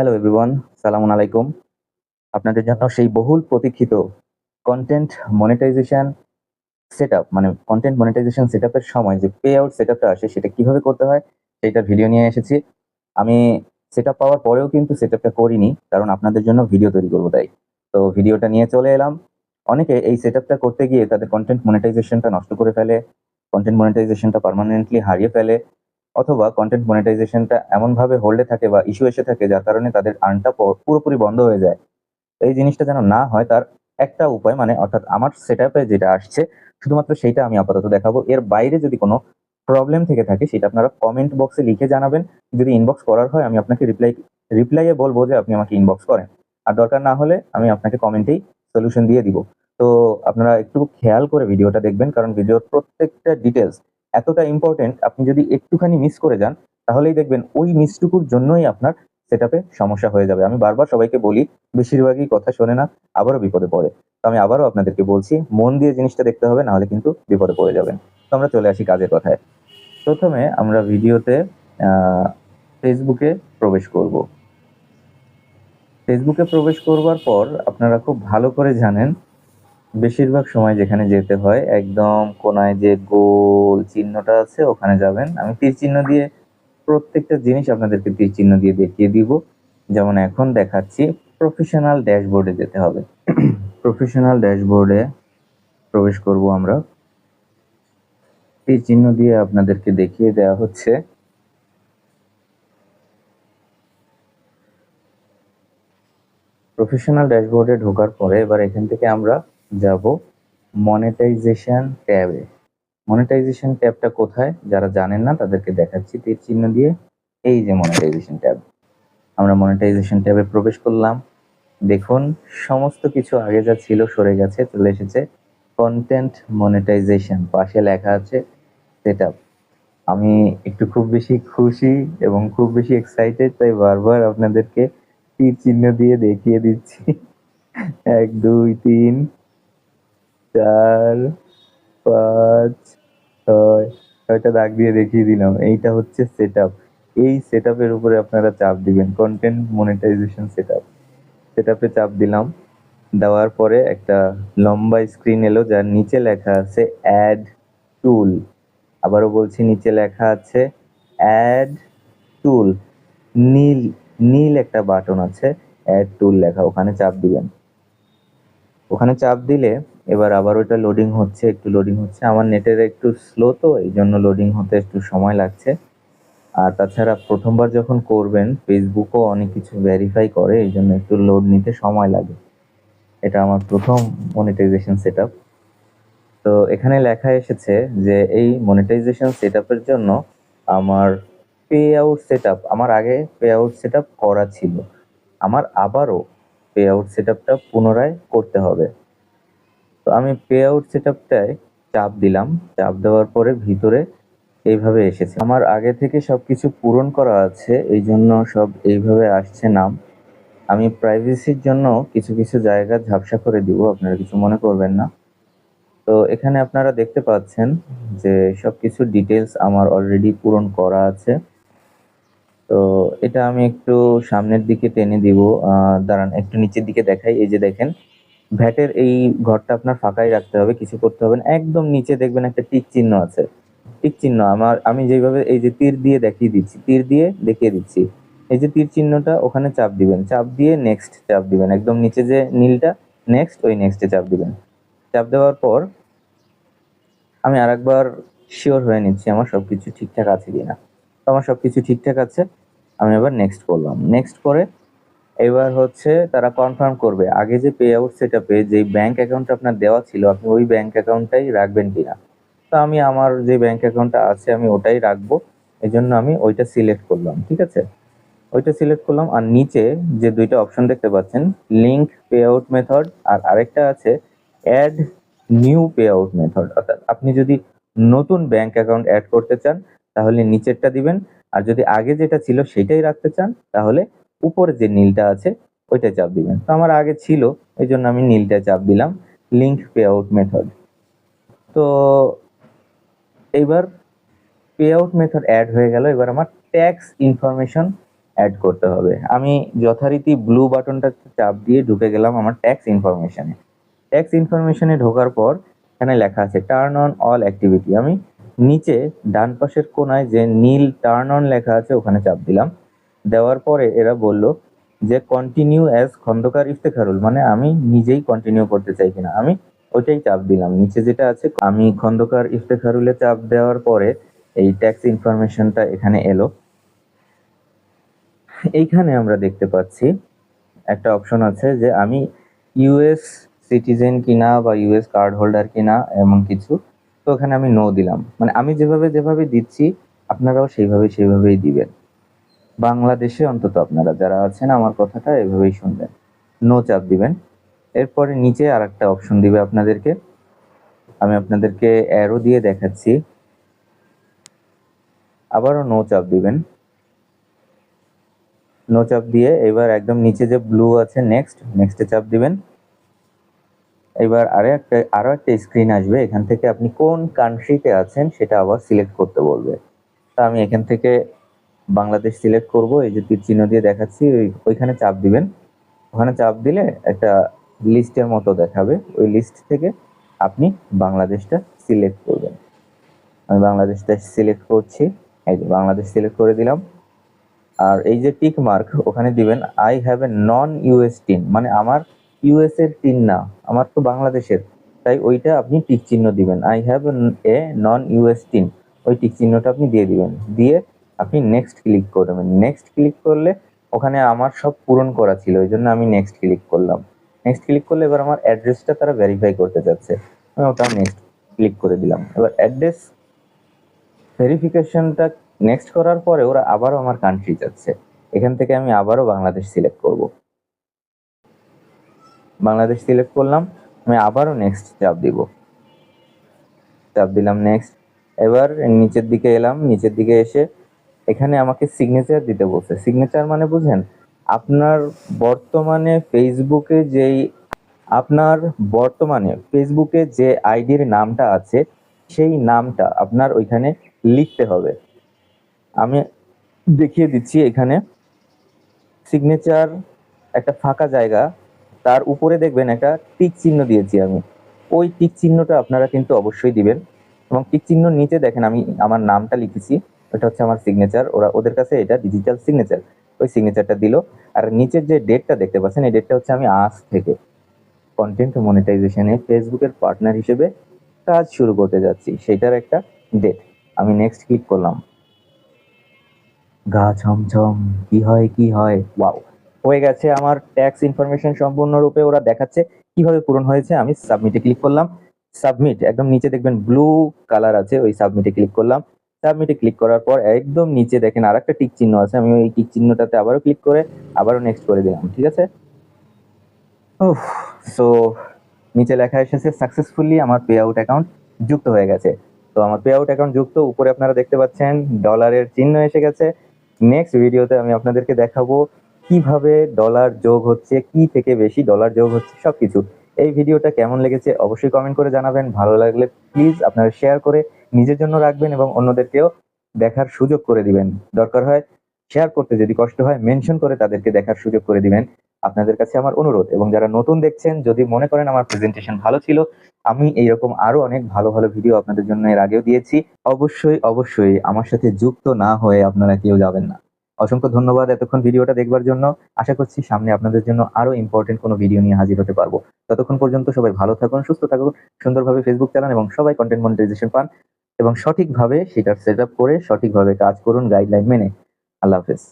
Hello everyone সালাম আলাইকুম আপনাদের জন্য সেই বহুল প্রতীক্ষিত কন্টেন্ট মনিটাইজেশন সেটআপ মানে কন্টেন্ট মনিটাইজেশন সেটআপের সময় যে পে আউট সেটআপটা আসে, সেটা কীভাবে করতে হয়, সেইটার ভিডিও নিয়ে এসেছি। আমি সেটআপ পাওয়ার পরেও কিন্তু সেটআপটা করিনি, কারণ আপনাদের জন্য ভিডিও তৈরি করব তাই। তো ভিডিওটা নিয়ে চলে এলাম। অনেকে এই সেটআপটা করতে গিয়ে তাদের কন্টেন্ট মনিটাইজেশনটা নষ্ট করে ফেলে কন্টেন্ট মনিটাইজেশনটা পার্মানেন্টলি হারিয়ে ফেলে। অথবা কন্টেন্ট মনিটাইজেশনটা এমনভাবে হোল্ডে থাকে বা ইস্যু এসে থাকে যার কারণে তাদের আর্নটা পুরোপুরি বন্ধ হয়ে যায়। এই জিনিসটা যেন না হয় তার একটা উপায় মানে অর্থাৎ আমার সেট যেটা আসছে, শুধুমাত্র সেইটা আমি আপাতত দেখাবো। এর বাইরে যদি কোনো প্রবলেম থেকে থাকে সেটা আপনারা কমেন্ট বক্সে লিখে জানাবেন। যদি ইনবক্স করার হয় আমি আপনাকে রিপ্লাই রিপ্লাইয়ে বলব যে আপনি আমাকে ইনবক্স করেন। আর দরকার না হলে আমি আপনাকে কমেন্টেই সলিউশন দিয়ে দিব। তো আপনারা একটু খেয়াল করে ভিডিওটা দেখবেন, কারণ ভিডিওর প্রত্যেকটা ডিটেলস এতটা ইম্পর্টেন্ট আপনি যদি একটুখানি মিস করে যান, তাহলেই দেখবেন ওই মিসটুকুর জন্যই আপনার সেটআপে সমস্যা হয়ে যাবে। আমি বারবার সবাইকে বলি, বেশিরভাগই কথা শোনে না, আবারও বিপদে পড়ে। তো আমি আবারও আপনাদেরকে বলছি, মন দিয়ে জিনিসটা দেখতে হবে, নাহলে কিন্তু বিপদে পড়ে যাবেন। তো আমরা চলে আসি কাজের কথায়। প্রথমে আমরা ভিডিওতে ফেসবুকে প্রবেশ করব। ফেসবুকে প্রবেশ করবার পর আপনারা খুব ভালো করে জানেন বেশিরভাগ সময় যেখানে যেতে হয়, একদম কোনায় যে গোল চিহ্নটা আছে ওখানে যাবেন। আমি তীর চিহ্ন দিয়ে প্রত্যেকটা জিনিস আপনাদেরকে তীর চিহ্ন দিয়ে দেখিয়ে দিব। যেমন এখন দেখাচ্ছি প্রফেশনাল ড্যাশবোর্ডে যেতে হবে। প্রফেশনাল ড্যাশবোর্ডে প্রবেশ করব আমরা। তীর চিহ্ন দিয়ে আপনাদেরকে দেখিয়ে দেওয়া হচ্ছে। প্রফেশনাল ড্যাশবোর্ডে ঢোকার পরে এবার এখান থেকে আমরা যাব মনিটাইজেশন ট্যাবে। মনেটাইজেশন ট্যাবটা কোথায়? যারা জানেন না, তাদেরকে দেখাচ্ছি তীর চিহ্ন দিয়ে। এই যে মনিটাইজেশন ট্যাব। আমরা মনিটাইজেশন ট্যাবে প্রবেশ করলাম। দেখুন, সমস্ত কিছু আগে যা ছিল সরে গেছে, চলে এসেছে। কন্টেন্ট মনিটাইজেশন পাশে লেখা আছে সেট আমি একটু খুব বেশি খুশি এবং খুব বেশি এক্সাইটেড তাই বারবার আপনাদেরকে তীর চিহ্ন দিয়ে দেখিয়ে দিচ্ছি। এক, দুই, তিন। চার, পাঁচ, ছয়, ছয়টা দাগ দিয়ে দেখিয়ে দিলাম। এইটা হচ্ছে সেট এই সেট আপের উপরে আপনারা চাপ দিবেন। Content monetization set up set আপে চাপ দিলাম। দেওয়ার পরে একটা লম্বা স্ক্রিন এলো, যার নিচে লেখা আছে অ্যাড টুল আবারও বলছি, নিচে লেখা আছে অ্যাড টুল নীল নীল একটা বাটন আছে অ্যাড টুল লেখা। ওখানে চাপ দিবেন। ওখানে চাপ দিলে এবার আবার ওইটা লোডিং হচ্ছে, একটু লোডিং হচ্ছে। আমার নেটের একটু স্লো তো, এই জন্য লোডিং হতে একটু সময় লাগছে। আর তাছাড়া প্রথমবার যখন করবেন ফেসবুকও অনেক কিছু ভেরিফাই করে, এই জন্য একটু লোড নিতে সময় লাগে। এটা আমার প্রথম মনিটাইজেশন সেট তো এখানে লেখা এসেছে যে, এই মনিটাইজেশন সেট জন্য আমার পে আউট সেট আমার আগে পে আউট সেট করা ছিল। আমার আবারও পে আউট সেট পুনরায় করতে হবে। আমি পে আউট সেট আপটায় চাপ দিলাম। চাপ দেওয়ার পরে ভিতরে এইভাবে এসেছে। আমার আগে থেকে সব কিছু পূরণ করা আছে, এই জন্য সব এইভাবে আসছে নাম। আমি প্রাইভেসির জন্য কিছু কিছু জায়গা ঝাপসা করে দিব, আপনারা কিছু মনে করবেন না। তো এখানে আপনারা দেখতে পাচ্ছেন যে সব কিছু ডিটেলস আমার অলরেডি পূরণ করা আছে। তো এটা আমি একটু সামনের দিকে টেনে দিব। দাঁড়ান, একটু নিচের দিকে দেখাই। এই যে দেখেন ভ্যাটের এই ঘরটা আপনার ফাঁকাই রাখতে হবে, কিছু করতে হবে না। একদম নিচে দেখবেন একটা টিক চিহ্ন আছে। টিক চিহ্ন, আমার, আমি যেভাবে এই যে তীর দিয়ে দেখিয়ে দিচ্ছি, তীর দিয়ে দেখিয়ে দিচ্ছি। এই যে তীর চিহ্নটা ওখানে চাপ দিবেন, চাপ দিয়ে নেক্সট চাপ দিবেন। একদম নিচে যে নীলটা নেক্সট ওই নেক্সটে চাপ দিবেন। চাপ দেওয়ার পর আমি আরেকবার শিওর হয়ে নিচ্ছি আমার সব কিছু ঠিকঠাক আছে কিনা। আমার সব কিছু ঠিকঠাক আছে, আমি আবার নেক্সট করলাম। নেক্সট করে এবার হচ্ছে তারা কনফার্ম করবে। আগে যে পে আউট সেট আপে যে ব্যাঙ্ক অ্যাকাউন্ট আপনার দেওয়া ছিল, আপনি ওই ব্যাঙ্ক অ্যাকাউন্টটাই রাখবেন কিনা? তো আমি আমার যে ব্যাঙ্ক অ্যাকাউন্টটা আছে, আমি ওটাই রাখব। এই জন্য আমি ওইটা সিলেক্ট করলাম, ঠিক আছে? ওইটা সিলেক্ট করলাম। আর নিচে যে দুইটা অপশন দেখতে পাচ্ছেন লিঙ্ক পে আউট মেথড আর আরেকটা আছে add new payout method অর্থাৎ আপনি যদি নতুন ব্যাংক অ্যাকাউন্ট অ্যাড করতে চান, তাহলে নিচেরটা দিবেন। আর যদি আগে যেটা ছিল, সেটাই রাখতে চান, তাহলে উপরে যে নীলটা আছে, ওইটা চাপ দিবেন। তো আমার আগে ছিল এই জন্য আমি নীলটা চাপ দিলাম লিঙ্ক পে আউট মেথড তো এইবার পে আউট মেথড অ্যাড হয়ে গেল, এবার আমার ট্যাক্স ইনফরমেশন অ্যাড করতে হবে। আমি যথারীতি ব্লু বাটনটা চাপ দিয়ে ঢুকে গেলাম আমার ট্যাক্স ইনফরমেশনে ট্যাক্স ইনফরমেশনে ঢোকার পর এখানে লেখা আছে টার্ন অন অল অ্যাক্টিভিটি আমি নিচে ডান পাশের কোনায় যে নীল টার্ন অন লেখা আছে, ওখানে চাপ দিলাম। দেওয়ার পরে এরা বলল যে কন্টিনিউ অ্যাজ খন্দকার ইফতেখারুল। মানে আমি নিজেই কন্টিনিউ করতে চাই কিনা। আমি ওইটাই চাপ দিলাম। নিচে যেটা আছে, আমি খন্দকার ইফতেখারুলে চাপ দেওয়ার পরে এই ট্যাক্স ইনফরমেশনটা এখানে এলো। এইখানে আমরা দেখতে পাচ্ছি একটা অপশন আছে যে, আমি ইউএস সিটিজেন কিনা বা ইউএস কার্ড হোল্ডার কিনা এমন কিছু, তো ওখানে আমি নো দিলাম। মানে আমি যেভাবে যেভাবে দিচ্ছি, আপনারাও সেইভাবে সেইভাবেই দিবেন। বাংলাদেশে অন্তত আপনারা যারা আছেন, আমার কথাটা এভাবেই শুনবেন। নো চাপ দিবেন। এরপরে নিচে আর একটা অপশন দিবে আপনাদেরকে। আমি আপনাদেরকে অ্যারো দিয়ে দেখাচ্ছি। আবারও নো চাপ দিবেন। নো চাপ দিয়ে এবার একদম নিচে যে ব্লু আছে নেক্সট নেক্সটে চাপ দিবেন। এবার আরও একটা আরও একটা স্ক্রিন আসবে। এখান থেকে আপনি কোন কান্ট্রিতে আছেন, সেটা আবার সিলেক্ট করতে বলবে। তা আমি এখান থেকে বাংলাদেশ সিলেক্ট করব, এই যে তীর চিহ্ন দিয়ে দেখাচ্ছি, ওই ওইখানে চাপ দিবেন। ওখানে চাপ দিলে একটা লিস্টের মতো দেখাবে। ওই লিস্ট থেকে আপনি বাংলাদেশটা সিলেক্ট করবেন। আমি বাংলাদেশটা সিলেক্ট করছি, এই যে বাংলাদেশ সিলেক্ট করে দিলাম। আর এই যে টিক মার্ক ওখানে দিবেন I have a non US TIN মানে আমার ইউএস এর টিন না, আমার তো বাংলাদেশের। তাই ওইটা আপনি টিক চিহ্ন দিবেন। I have a non US TIN ওই টিক চিহ্নটা আপনি দিয়ে দিবেন। দিয়ে আপনি নেক্সট ক্লিক করবেন। নেক্সট ক্লিক করলে ওখানে আমার সব পূরণ করা ছিল, ওই জন্য আমি নেক্সট ক্লিক করলাম। নেক্সট ক্লিক করলে এবার আমার অ্যাড্রেসটা তারা ভেরিফাই করতে চাচ্ছে। আমি ওটা নেক্সট ক্লিক করে দিলাম। এবার অ্যাড্রেস ভেরিফিকেশনটা নেক্সট করার পরে ওরা আবারও আমার কান্ট্রি যাচ্ছে। এখান থেকে আমি আবারও বাংলাদেশ সিলেক্ট করব। বাংলাদেশ সিলেক্ট করলাম, আমি আবারও নেক্সট চাপ দিব। চাপ দিলাম নেক্সট এবার নিচের দিকে এলাম, নিচের দিকে এসে এখানে আমাকে সিগনেচার দিতে বলছে। সিগনেচার মানে বুঝেন, আপনার বর্তমানে ফেসবুকে যেই, আপনার বর্তমানে ফেসবুকে যে আইডির নামটা আছে, সেই নামটা আপনার ওইখানে লিখতে হবে। আমি দেখিয়ে দিচ্ছি এখানে। সিগনেচার একটা ফাঁকা জায়গা, তার উপরে দেখবেন একটা টিক চিহ্ন দিয়েছি আমি। ওই টিক চিহ্নটা আপনারা কিন্তু অবশ্যই দিবেন। এবং টিক চিহ্ন নিচে দেখেন আমি আমার নামটা লিখেছি। ওটা হচ্ছে আমার সিগনেচার ওরা ওদের কাছে এটা ডিজিটাল সিগনেচার ওই সিগনেচারটা দিল। আর নিচের যে ডেটটা দেখতে পাচ্ছেন, এই ডেটটা হচ্ছে আমি আজ থেকে। কন্টেন্ট মনিটাইজেশনে ফেসবুকের পার্টনার হিসেবে কাজ শুরু করতে যাচ্ছি। সেটার একটা ডেট আমি নেক্সট ক্লিক করলাম। গা ছমছম কি হয় কি হয়? ওয়াও হয়ে গেছে আমার ট্যাক্স ইনফরমেশন সম্পূর্ণরূপে ওরা দেখাচ্ছে। কীভাবে পূরণ হয়েছে আমি সাবমিটে ক্লিক করলাম। সাবমিট একদম নিচে দেখবেন ব্লু কালার আছে, ওই সাবমিটে ক্লিক করলাম। সাবমিটে ক্লিক করার পর একদম নিচে দেখেন আর একটা টিক চিহ্ন আছে, আমি ওই টিক চিহ্নটাতে আবারও ক্লিক করে আবারও নেক্সট করে দিলাম, ঠিক আছে? সো নিচে লেখা এসেছে সাকসেসফুলি আমার পে আউট অ্যাকাউন্ট যুক্ত হয়ে গেছে। তো আমার পে আউট অ্যাকাউন্ট যুক্ত, উপরে আপনারা দেখতে পাচ্ছেন ডলারের চিহ্ন এসে গেছে। নেক্সট ভিডিওতে আমি আপনাদেরকে দেখাবো কীভাবে ডলার যোগ হচ্ছে, কি থেকে বেশি ডলার যোগ হচ্ছে, সবকিছু। এই ভিডিওটা কেমন লেগেছে, অবশ্যই কমেন্ট করে জানাবেন। ভালো লাগলে প্লিজ আপনারা শেয়ার করে নিজের জন্য রাখবেন এবং অন্যদেরকেও দেখার সুযোগ করে দিবেন। দরকার হয় শেয়ার করতে, যদি কষ্ট হয় মেনশন করে তাদেরকে দেখার সুযোগ করে দিবেন। আপনাদের কাছে আমার অনুরোধ এবং যারা নতুন দেখছেন, যদি মনে করেন আমার প্রেজেন্টেশন ভালো ছিল, আমি এইরকম আরও অনেক ভালো ভালো ভিডিও আপনাদের জন্য এর আগেও দিয়েছি। অবশ্যই অবশ্যই আমার সাথে যুক্ত না হয়ে আপনারা কেউ যাবেন না। অসংখ্য ধন্যবাদ এতক্ষণ ভিডিওটা দেখবার জন্য। আশা করছি সামনে আপনাদের জন্য আরও ইম্পর্টেন্ট কোনো ভিডিও নিয়ে হাজির হতে পারব। ততক্ষণ পর্যন্ত সবাই ভালো থাকুন, সুস্থ থাকুন, সুন্দরভাবে ফেসবুক চালান এবং সবাই কন্টেন্ট মনিটাইজেশন পান। এবং সঠিকভাবে সেটা সেট করে সঠিকভাবে কাজ করুন গাইডলাইন মেনে। আল্লাহ হাফেজ।